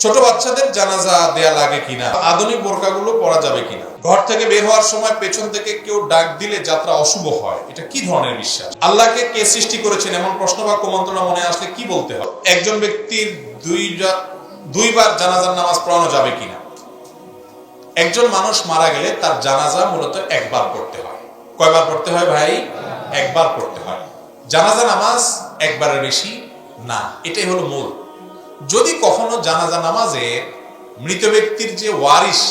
ছোট বাচ্চাদের জানাজা দেয়া লাগে কিনা? আধুনিক বোরকাগুলো পরা যাবে কিনা? ঘর থেকে বের হওয়ার সময় পেছন থেকে কেউ ডাক দিলে যাত্রা অশুভ হয়। এটা কি ধরনের বিশ্বাস? আল্লাহকে কে সৃষ্টি করেছেন এমন প্রশ্ন বা কুমন্ত্রণা মনে আসলে কি বলতে হয়? একজন ব্যক্তির দুই দুইবার জানাজার নামাজ পড়ানো যাবে কিনা? একজন মানুষ মারা গেলে তার জানাজা মূলত একবার পড়তে হয়। কয়বার পড়তে হয় ভাই? একবার পড়তে হয়। জানাজা নামাজ একবারের বেশি না, এটাই হলো মূল। যদি কখনো জানাজা নামাজে মৃত ব্যক্তির যে ওয়ারিস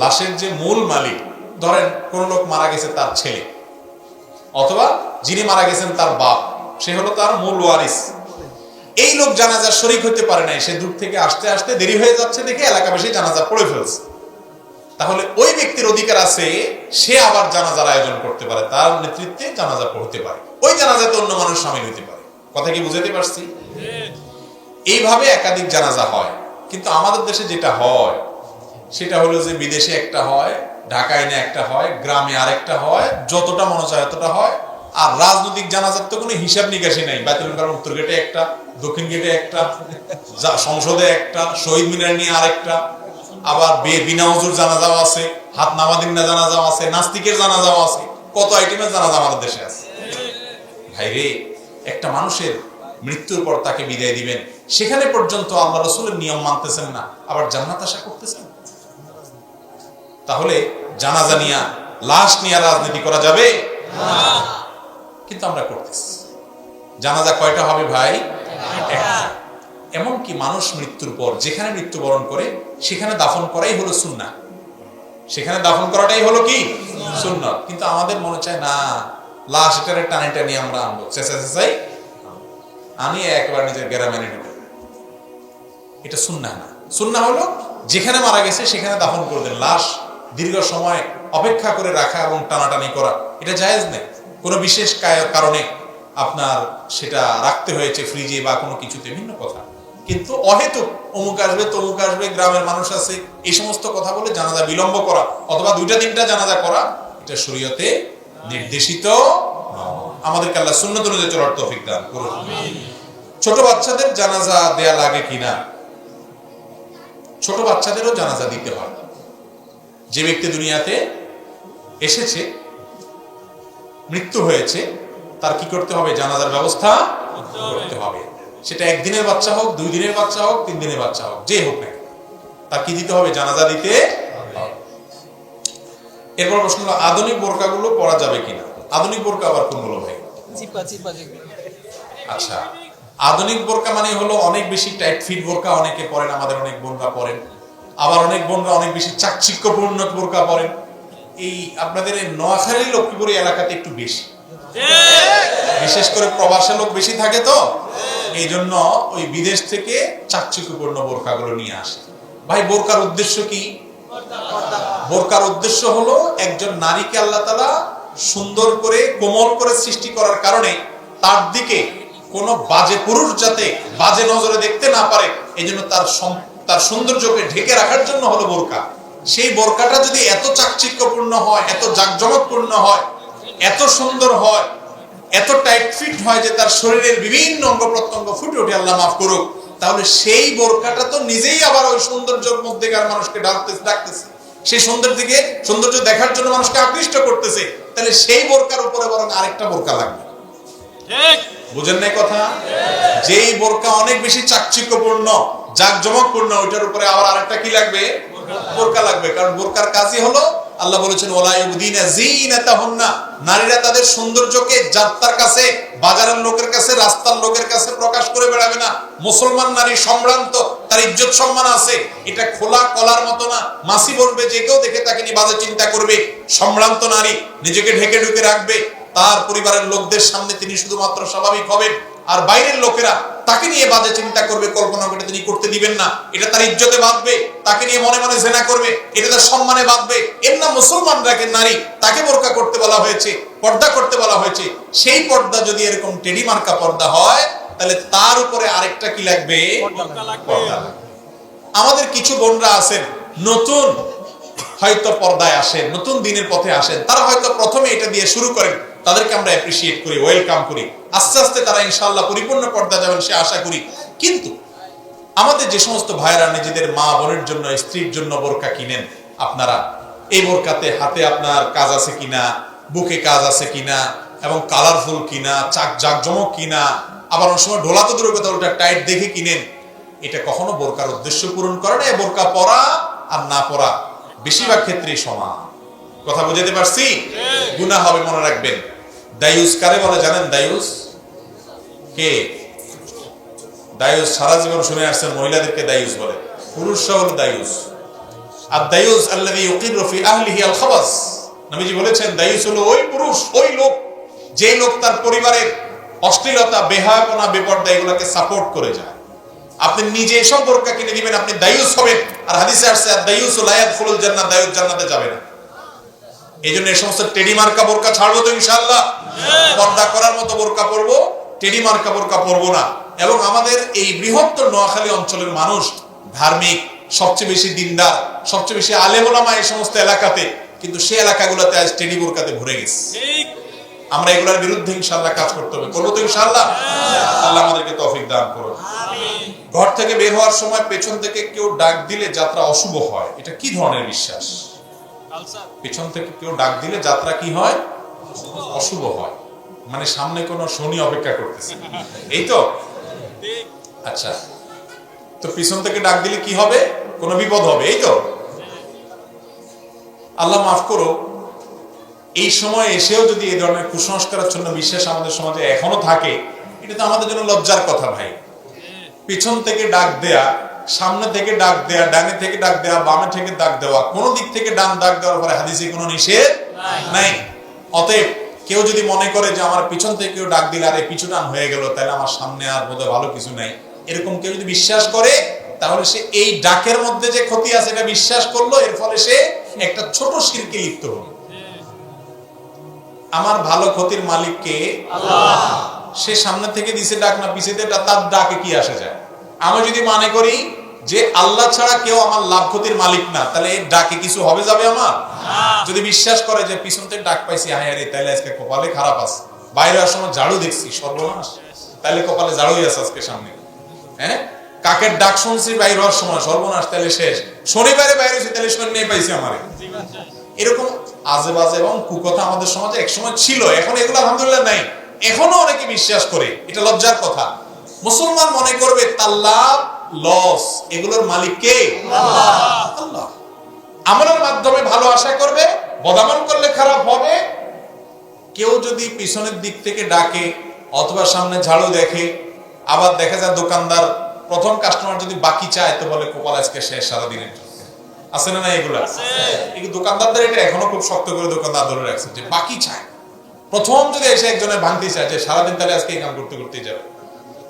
লাশের যে মূল মালিক, ধরেন কোন লোক মারা গেছে তার ছেলে, অথবা যিনি মারা গেছেন তার বাপ, সে হলো তার মূল ওয়ারিস এই লোক জানাজার শরিক হতে পারে নাই, সে দূর থেকে আসতে আসতে দেরি হয়ে যাচ্ছে দেখে এলাকাবাসী জানাজা পড়ে ফেলছে। তাহলে ওই ব্যক্তির অধিকার আছে, সে আবার জানাজার আয়োজন করতে পারে, তার নেতৃত্বে জানাজা পড়তে পারে। ওই জানাজাতে অন্য মানুষ সামিল হতে পারে। কথা কি বুঝাতে পারছি? এইভাবে একাধিক জানাজা হয়। কিন্তু আমাদের দেশে যেটা হয়, সেটা হলো যে বিদেশে একটা হয়, ঢাকায় না একটা হয়, গ্রামে আরেকটা হয়, যতটা মনে চায় ততটা হয়। আর রাজনৈতিক জানাজার তো কোনো হিসাব নিকাশই নাই। বাইতুল কারণ উত্তর গেটে একটা, দক্ষিণ গেটে একটা সংসদে একটা, শহীদ মিনার নিয়ে আরেকটা। আবার বে- বিনা হুজুর জানাজাও আছে হাত নামাদিন্না জানাজাও আছে, নাস্তিকের জানাজাও আছে। কত আইটেমের জানাজা আমাদের দেশে আছে। ভাইরে, একটা মানুষের মৃত্যুর পর তাকে বিদায় দিবেন। সেখানে পর্যন্ত আল্লাহ রসুলের নিয়ম মানতেছেন না। আবার জান্নাত আশা করতেছেন? তাহলে জানাজা নিয়া, লাশ নিয়ে রাজনীতি করা যাবে? কিন্তু আমরা করতেছি। জানাজা কয়টা হবে ভাই। এমনকি মানুষ মৃত্যুর পর, যেখানে মৃত্যুবরণ করে, সেখানে দাফন করাই হলো সুন্না সেখানে দাফন করাটাই হলো কি? সুন্নত কিন্তু আমাদের মনে চায়, না, লাশ এটারে টানে টানি আমরা আনব। চেঁচা চেঁচাই আমি একবার নিজের গ্রামে নেব এটা সুন্না না। সুন্না হলো যেখানে মারা গেছে সেখানে দাফন করে দেন। লাশ দীর্ঘ সময় অপেক্ষা করে রাখা এবং টানাটানি করা। এটা জায়েজ নেই। কোনো বিশেষ কারণে আপনার সেটা রাখতে হয়েছে ফ্রিজে বা কোনো কিছুতে, ভিন্ন কথা। কিন্তু অহেতুক অমুক আসবে, তমুক আসবে, গ্রামের মানুষ আছে, এই সমস্ত কথা বলে জানাজা বিলম্ব করা অথবা দুইটা তিনটা জানাজা করা, এটা শরীয়তে নির্দেশিত। আমাদেরকে আল্লাহ সুন্নত অনুযায়ী চলার তৌফিক দান করুন। ছোট বাচ্চাদের জানাজা দেয়া লাগে কিনা? ছোট বাচ্চাদেরও জানাজা দিতে হয়। যে ব্যক্তি দুনিয়াতে এসেছে মৃত্যু হয়েছে তার কি করতে হবে? জানাজার ব্যবস্থা করতে হবে। সেটা একদিনের বাচ্চা হোক দুই দিনের বাচ্চা হোক তিন দিনের বাচ্চা হোক যে হোক না তার কি দিতে হবে? জানাজা দিতে এরপর প্রশ্ন হলো আধুনিক বোরকাগুলো পরা যাবে কিনা? আধুনিক বোরকা আবার কোনগুলো ভাই? আচ্ছা। আধুনিক বোরকা মানে হলো অনেক বেশি টাইট ফিট বোরকা, অনেকে পরেন, আমাদের অনেক বোনরা পরেন। আবার অনেক বোনরা অনেক বেশি চাকচিক্যপূর্ণ বোরকা পরেন। এই আপনাদের এই নোয়াখালী লক্ষ্মীপুরি এলাকাতে একটু বেশি। বিশেষ করে প্রবাসে লোক বেশি থাকে তো? এই জন্য ওই বিদেশ থেকে চাকচিক্যপূর্ণ বোরকাগুলো নিয়ে আসে। ভাই, বোরকার উদ্দেশ্য কি? বোরকার উদ্দেশ্য হলো একজন নারীকে আল্লাহ তালা সুন্দর করে কোমল করে সৃষ্টি করার কারণে তার দিকে কোন বাজে পুরুষ যাতে বাজে নজরে দেখতে না পারে এই জন্য তার তার সৌন্দর্যকে ঢেকে রাখার জন্য হলো বোরকা সেই বোরকাটা যদি এত চাকচিক্যপূর্ণ হয়, এত জাকজমকপূর্ণ হয়, এত সুন্দর হয়, এত টাইট ফিট হয় যে তার শরীরের বিভিন্ন অঙ্গ প্রত্যঙ্গ ফুটে ওঠে, আল্লাহ মাফ করুক, তাহলে সেই বোরকাটা তো নিজেই আবার ওই সৌন্দর্যের মধ্যেকার মানুষকে ডাকতেছে ডাকতেছে। সেই সৌন্দর্য থেকে, সৌন্দর্য দেখার জন্য মানুষকে আকৃষ্ট করতেছে, তাহলে সেই বোরকার উপরে বরং আরেকটা বোরকা লাগবে। বুঝেন নাই কথা? যেই বোরকা অনেক বেশি চাকচিক্যপূর্ণ, জাকজমকপূর্ণ, ওইটার উপরে আবার আরেকটা কি লাগবে? বোরকা লাগবে। কারণ বোরকার কাজই হলো, আল্লাহ বলেছেন নারীরা তাদের সৌন্দর্যকে যাত্রার কাছে, বাজারের লোকের কাছে, রাস্তার লোকের কাছে প্রকাশ করে বেড়াবে না। মুসলমান নারী সম্ভ্রান্ত, তার ইজ্জত সম্মান আছে। এটা খোলা কলার মতো না। মাসি বলবে, যে কেউ দেখে তাকে নিয়ে বাজে চিন্তা করবে। সম্ভ্রান্ত নারী নিজেকে ঢেকে ঢুকে রাখবে। তার পরিবারের লোকদের সামনে তিনি শুধুমাত্র স্বাভাবিক হবেন। আর বাইরের লোকেরা তাকে নিয়ে বাজে চিন্তা করবে কল্পনা করে তিনি করতে দিবেন না। এটা তার ইজ্জতে বাঁধবে তাকে নিয়ে মনে মনে জেনা করবে এটা তার সম্মানে বাঁধবে। এর নাম মুসলমান রাখেন নারী তাকে বোরকা করতে বলা হয়েছে পর্দা করতে বলা হয়েছে। সেই পর্দা যদি এরকম টেডি মার্কা পর্দা হয় তাহলে তার উপরে আরেকটা কি লাগবে? লাগবে। আমাদের কিছু বোনরা আছেন নতুন হয়তো পর্দায় আসেন নতুন দিনের পথে আসেন। তারা হয়তো প্রথমে এটা দিয়ে শুরু করেন। তাদেরকে আমরা অ্যাপ্রিসিয়েট করি ওয়েলকাম করি। আস্তে আস্তে তারা ইনশাল্লাহ পরিপূর্ণ পর্দা যাবেন সে আশা করি। কিন্তু আমাদের যে সমস্ত ভাইরা নিজেদের মা বোনের জন্য স্ত্রীর জন্য বোরকা কিনেন আপনারা এই বোরকাতে হাতে আপনার কাজ আছে কিনা বুকে কাজ আছে কিনা এবং কালারফুল কিনা চাক জাকজমক কিনা আবার অনেক সময় ঢোলা তো দূরের কথা ওটা টাইট দেখে কিনেন এটা কখনো বোরকার উদ্দেশ্য পূরণ করে না বোরকা পরা আর না পরা বেশিরভাগ ক্ষেত্রেই সমান। কথা বুঝাতে পারছি? গুনাহ হবে মনে রাখবেন। দায়ুস কারে বলে জানেন দায়ুস? কে? দায়ুস সারা জীবন শুনে আসছেন, মহিলাদেরকে দায়ুস বলে। হলো দায়ুস। আর দায়ুস আল্লাযী ইউকিরু ফি আহলিহি আল খাবাস নবীজি বলেছেন, দায়ুস হলো ওই পুরুষ, ওই লোক, যে লোক তার পরিবারের অশ্লীলতা, বেহায়াপনা, বেপর্দা এগুলোকে সাপোর্ট করে যায়। আপনি নিজে এসব কিনে দিবেন, আপনি দায়ুস হবেন। আর হাদিসে আসছে, আর দায়ুস লা ইয়াদখুলুল জান্নাত, দায়ুস জান্নাতে যাবে না। এই জন্য এই সমস্ত টেডি মার্কা বোরকা ছাড়বো তো ইনশাআল্লাহ। পর্দা করার মতো বোরকা পরবো টেডি মার্কা বোরকা পরবো না। এবং আমাদের এই বৃহত্তর নোয়াখালী অঞ্চলের মানুষ ধার্মিক সবচেয়ে বেশি দিনদার সবচেয়ে বেশি আলেমোলামা এই সমস্ত এলাকাতে কিন্তু সে এলাকাগুলোতে আজ টেডি বোরকাতে ভরে গেছে। আমরা এগুলোর বিরুদ্ধে ইনশাআল্লাহ কাজ করতে হবে। করব তো ইনশাআল্লাহ? আল্লাহ আমাদেরকে তৌফিক দান করুন। ঘর থেকে বের হওয়ার সময় পেছন থেকে কেউ ডাক দিলে যাত্রা অশুভ হয়। এটা কি ধরনের বিশ্বাস? পেছন থেকে কেউ ডাক দিলে যাত্রা কি হয়? অশুভ হয়। মানে সামনে কোনো শনি অপেক্ষা করতেছে। এই তো? আচ্ছা। তো পিছন থেকে ডাক দিলে কি হবে? কোনো বিপদ হবে। এই তো? আল্লাহ মাফ করো। এই সময় এসেও যদি এই ধরনের কুসংস্কারাচ্ছন্ন বিশ্বাস আমাদের সমাজে এখনও থাকে, এটা তো আমাদের জন্য লজ্জার কথা ভাই। পিছন থেকে ডাক দেয়া সামনে থেকে ডাক দেয়া ডানে থেকে ডাক দেয়া বামে থেকে ডাক দেওয়া কোন দিক থেকে ডান ডাক দেওয়ার পরে হাদিসে কোনো নিষেধ নাই। অতএব কেউ যদি মনে করে যে আমার পিছন থেকে কেউ ডাক দিলে আর এই পিছু ডান হয়ে গেল তাহলে আমার সামনে আর বোধহয় ভালো কিছু নাই। এরকম কেউ যদি বিশ্বাস করে তাহলে সে এই ডাকের মধ্যে যে ক্ষতি আছে এটা বিশ্বাস করল এর ফলে সে একটা ছোট শিরকে লিপ্ত হলো। আমার ভালো ক্ষতির মালিককে সে সামনে থেকে দিছে ডাক না পিছিয়ে তার ডাকে কি আসে যায়? আমি যদি মনে করি যে আল্লাহ ছাড়া কেউ আমার লাভ ক্ষতির মালিক না তাহলে এই ডাকে কিছু হবে যাবে আমার? যদি বিশ্বাস করে যে পিছন থেকে ডাক পাইছি হায় হায় তাহলে আজকে কপালে খারাপ আছে। বাইরে আসার সময় ঝাড়ু দেখছি সর্বনাশ। তাহলে কপালে ঝাড়ুই আছে আজকে সামনে। হ্যাঁ? কাকের ডাক শুনছি বাইরে হওয়ার সময় সর্বনাশ তাহলে শেষ। শনিবারে বাইরে হয়েছি তাহলে শনি পাইছি আমারে। এরকম আজে বাজে এবং কুকথা আমাদের সমাজে একসময় ছিল এখন এগুলো আলহামদুলিল্লাহ নাই। এখনও অনেকে বিশ্বাস করে এটা লজ্জার কথা। মুসলমান মনে করবে তার লাভ লস। এগুলোর মালিক কে? আল্লাহ। আমলের মাধ্যমে ভালো আশা করবে বদামল করলে খারাপ হবে। কেউ যদি পিছনের দিক থেকে ডাকে অথবা সামনে ঝাড়ু দেখে আবার দেখা যায় দোকানদার প্রথম কাস্টমার যদি বাকি চায় তো বলে কপাল আজকে শেষ সারাদিনের জন্য। আছে না না এগুলা? এই দোকানদারদের এটা এখনও খুব শক্ত করে দোকানদার ধরে রাখছে যে বাকি চায়। প্রথম যদি এসে একজনের ভাঙতে চায় যে সারাদিন তাহলে আজকে এই কাম করতে করতেই যাবে।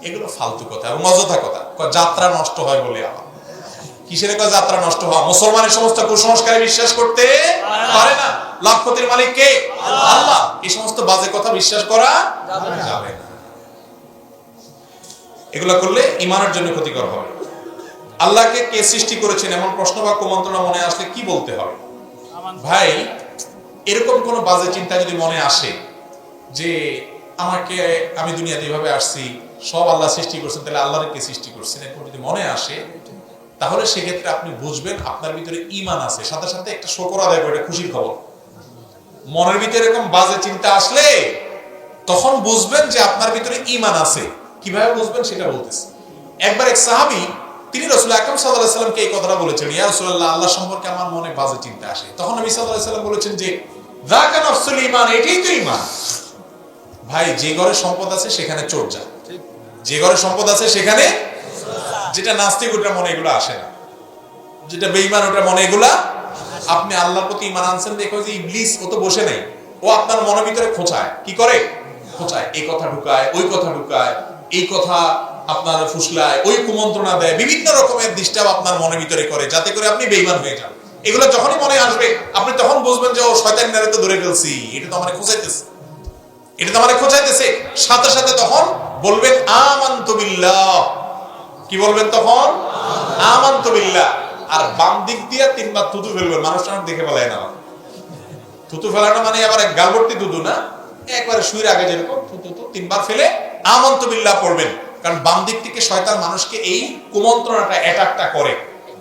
এগুলো ফালতু কথা এবং অযথা কথা। যাত্রা নষ্ট হয় বলে আবার কিসের কয় যাত্রা নষ্ট হওয়া মুসলমানের সমস্ত কুসংস্কারে বিশ্বাস করতে পারে না। লাভ ক্ষতির মালিক কে? আল্লাহ। এই সমস্ত বাজে কথা বিশ্বাস করা যাবে না। এগুলো করলে ইমানের জন্য ক্ষতিকর হবে। আল্লাহকে কে সৃষ্টি করেছেন এমন প্রশ্ন বা কুমন্ত্রণা মনে আসলে কি বলতে হবে? ভাই এরকম কোন বাজে চিন্তা যদি মনে আসে যে আমাকে আমি দুনিয়াতে এভাবে আসছি সব আল্লাহ সৃষ্টি করছেন, তাহলে আল্লাহর কে সৃষ্টি করছেন? এরকম যদি মনে আসে, তাহলে সেক্ষেত্রে আপনি বুঝবেন আপনার ভিতরে ইমান আছে। সাথে সাথে একটা শকর আদায় করে খুশির খবর। মনের ভিতরে এরকম বাজে চিন্তা আসলে, তখন বুঝবেন যে আপনার ভিতরে ইমান আছে। কীভাবে বুঝবেন? সেটা বলতেছে। একবার এক সাহাবি, তিনি রসুল আকরম সাল্লাহ সাল্লামকে এই কথাটা বলেছেন, ইয়া রসুল্লাহ আল্লাহ সম্পর্কে আমার মনে বাজে চিন্তা আসে। তখন নবী সাল্লাহ সাল্লাম বলেছেন যে রাকা নফসুল ইমান এটাই তো ইমান ভাই, যে ঘরে সম্পদ আছে, সেখানে চোর যা যে ঘরে সম্পদ আছে সেখানে যেটা নাস্তিক ওটার মনে এগুলো আসে না। যেটা বেঈমান ওটার মনে এগুলা আপনি আল্লাহর প্রতি ইমান আনছেন, দেখো যে ইবলিস, ও তো বসে নেই। ও আপনার মনের ভিতরে খোঁচায়। কি করে? খোঁচায়। এই কথা ঢুকায়, ওই কথা ঢুকায়, এই কথা আপনার ফুসলায়, ওই কুমন্ত্রণা দেয়। বিভিন্ন রকমের ডিস্টার্ব আপনার মনের ভিতরে করে, যাতে করে আপনি বেইমান হয়ে যান। এগুলো যখনই মনে আসবে, আপনি তখন বুঝবেন যে, ও শয়তান নারে তো ধরে ফেলছি। এটা তো আমার খোঁচাইতেছে। এটা তো আমার খোঁচাইতেছে। সাথে সাথে তখন বলবেন আমান্তবিল্লাহ কি বলবেন তখন? আমান্তবিল্লাহ আর বাম দিক দিয়ে তিনবার থুতু ফেলবেন, মানুষ দেখে ফেলায় না। থুতু ফেলানো মানে আবার গালবর্তি দুধু না? একবারে শুয়ের আগে যেরকম থুতু তো তিনবার ফেলে আমন্ত বিল্লাহ পড়বেন। কারণ বাম দিক থেকে শয়তান মানুষকে এই কুমন্ত্রণাটা, অ্যাটাকটা করে।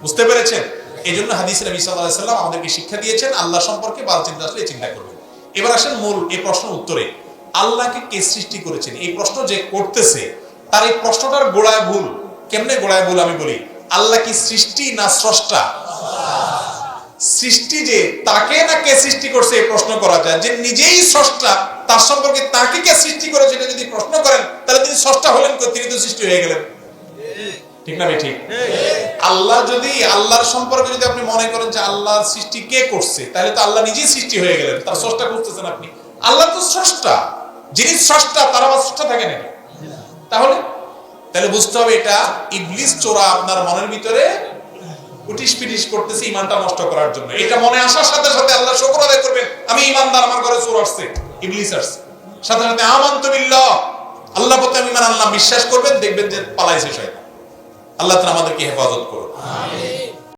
বুঝতে পেরেছেন? এই জন্য হাদিস নবী আলাইহি সাল্লাম আমাদেরকে শিক্ষা দিয়েছেন, আল্লাহ সম্পর্কে বাল চিন্তা আসলে চিন্তা করবেন। এবার আসেন মূল এই প্রশ্ন উত্তরে। আল্লাহকে কে সৃষ্টি করেছেন? এই প্রশ্ন যে করতেছে, তার এই প্রশ্নটার গোড়ায় ভুল। কেমনে গোড়ায় ভুল আমি বলি? আল্লাহ কি সৃষ্টি না স্রষ্টা? সৃষ্টি যে তাকে না কে সৃষ্টি করছে, এই প্রশ্ন করা যায়। যে নিজেই স্রষ্টা, তার সম্পর্কে তাকে কে সৃষ্টি করেছে, এটা যদি প্রশ্ন করেন, তাহলে তিনি স্রষ্টা হলেন? তিনি তো সৃষ্টি হয়ে গেলেন। ঠিক না ঠিক? আল্লাহ যদি, আল্লাহর সম্পর্কে যদি আপনি মনে করেন যে আল্লাহর সৃষ্টি কে করছে, তাহলে তো আল্লাহ নিজেই সৃষ্টি হয়ে গেলেন। তার স্রষ্টা করতেছেন আপনি। আল্লাহ তো স্রষ্টা। যিনি স্রষ্টা তার আবার স্রষ্টা থাকে নাকি তাহলে? তাহলে বুঝতে হবে এটা ইবলিস চোরা আপনার মনের ভিতরে করতেছে ইমানটা নষ্ট করার জন্য। এটা মনে আসার সাথে সাথে আল্লাহ শুকর আদায় করবেন। আমি ইমানদার আমার ঘরে চোর আসছে, ইবলিস আসছে। সাথে সাথে আমান্ত বিল্লাহ। আল্লাহ প্রতি আমি ইমান আল্লাহ বিশ্বাস করবেন, দেখবেন যে পালাইছে শয়তান আল্লাহ তাআলা আমাদেরকে হেফাজত করুন।